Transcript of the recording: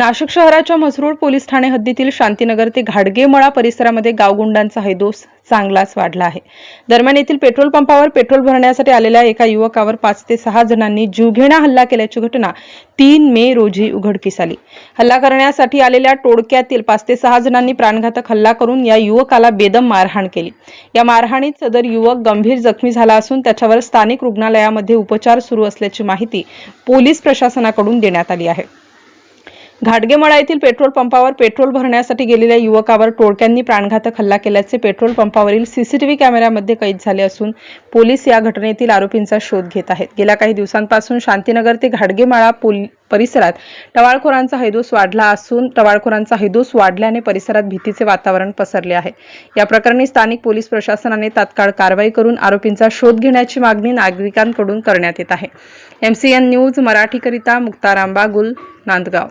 Nashik शहराच्या Masrul police Thane हद्दीतील शांतीनगर ते घाडगेमळा परिसरामध्ये गावगुंडांचा हैदोस चांगलाच वाढला आहे. दरम्यान येथील पेट्रोल पंपावर पेट्रोल भरण्यासाठी आलेल्या एका युवकावर पाच ते सहा जणांनी जीवघेणा हल्ला केल्याची घटना तीन मे रोजी उघडकीस आली. हल्ला करण्यासाठी आलेल्या टोळक्यातील पाच ते सहा जणांनी प्राणघातक हल्ला करून या युवकाला बेदम मारहाण केली. या मारहाणीत सदर युवक गंभीर जखमी झाला असून त्याच्यावर स्थानिक रुग्णालयामध्ये उपचार सुरू असल्याची माहिती पोलीस प्रशासनाकडून देण्यात आली आहे. घाटगेमळा येथील पेट्रोल पंपावर पेट्रोल भरण्यासाठी गेलेल्या युवकावर टोळक्यांनी प्राणघातक हल्ला केल्याचे पेट्रोल पंपावरील सीसीटीव्ही कॅमेऱ्यामध्ये कैद झाले असून पोलीस या घटनेतील आरोपींचा शोध घेत आहेत. गेल्या काही दिवसांपासून शांतीनगर ते घाटगेमाळा पोल परिसरात टवाळखोरांचा हैदोस वाढला असून टवाळखोरांचा हैदोस वाढल्याने परिसरात भीतीचे वातावरण पसरले आहे. या प्रकरणी स्थानिक पोलीस प्रशासनाने तात्काळ कारवाई करून आरोपींचा शोध घेण्याची मागणी नागरिकांकडून करण्यात येत आहे. एमसीएन न्यूज मराठीकरिता मुक्ताराम बागुल नांदगाव.